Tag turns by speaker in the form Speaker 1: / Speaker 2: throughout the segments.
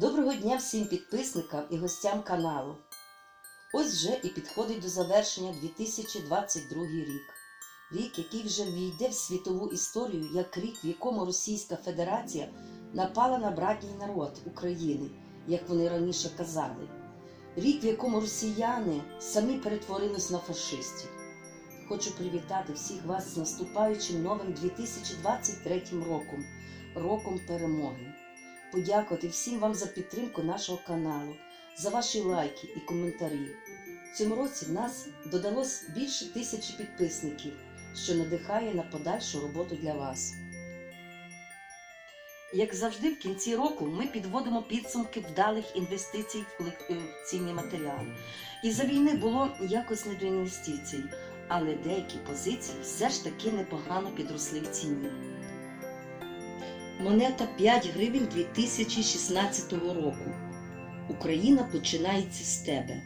Speaker 1: Доброго дня всім підписникам і гостям каналу. Ось вже і підходить до завершення 2022 рік. Рік, який вже війде в світову історію як рік, в якому Російська Федерація напала на братній народ України, як вони раніше казали. Рік, в якому росіяни самі перетворились на фашистів. Хочу привітати всіх вас з наступаючим новим 2023 роком, роком перемоги подякувати всім вам за підтримку нашого каналу, за ваші лайки і коментарі. Цьому році в нас додалось більше тисячі підписників, що надихає на подальшу роботу для вас. Як завжди, в кінці року ми підводимо підсумки вдалих інвестицій в колекційні матеріали. І за війни було якось не до інвестицій, але деякі позиції все ж таки непогано підросли в ціні. Монета 5 гривень 2016 року. Україна починається з тебе.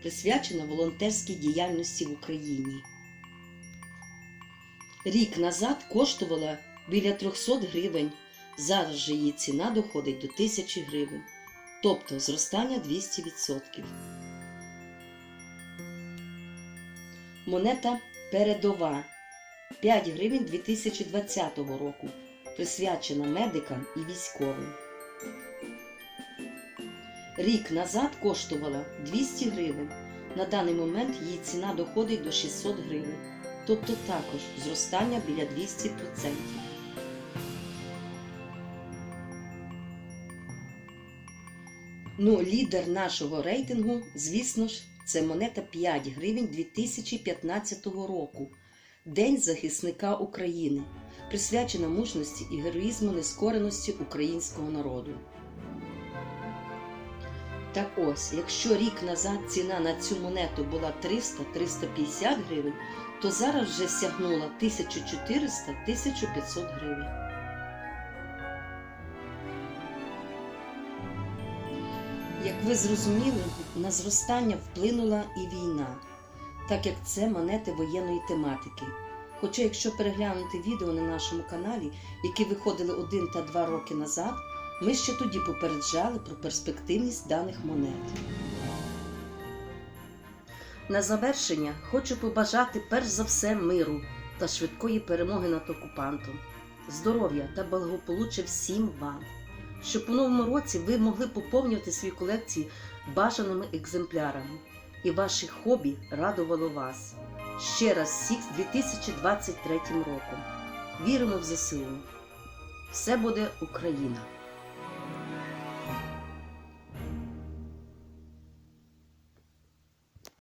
Speaker 1: Присвячена волонтерській діяльності в Україні. Рік назад коштувала біля 300 гривень. Зараз же її ціна доходить до 1000 гривень, тобто зростання 200%. Монета передова 5 гривень 2020 року присвячена медикам і військовим. Рік назад коштувала 200 гривень. На даний момент її ціна доходить до 600 гривень, тобто також зростання біля 200%. Ну, лідер нашого рейтингу, звісно ж, це монета 5 гривень 2015 року. День захисника України присвячена мужності і героїзму нескореності українського народу. Так ось, якщо рік назад ціна на цю монету була 300-350 гривень, то зараз вже сягнула 1400-1500 гривень. Як ви зрозуміли, на зростання вплинула і війна, так як це монети воєнної тематики. Хоча, якщо переглянути відео на нашому каналі, які виходили один та два роки назад, ми ще тоді попереджали про перспективність даних монет. На завершення хочу побажати перш за все миру та швидкої перемоги над окупантом, здоров'я та благополуччя всім вам, щоб у новому році ви могли поповнювати свої колекції бажаними екземплярами і ваші хобі радувало вас. Ще раз всіх з 2023 роком. Віримо в ЗСУ. Все буде Україна!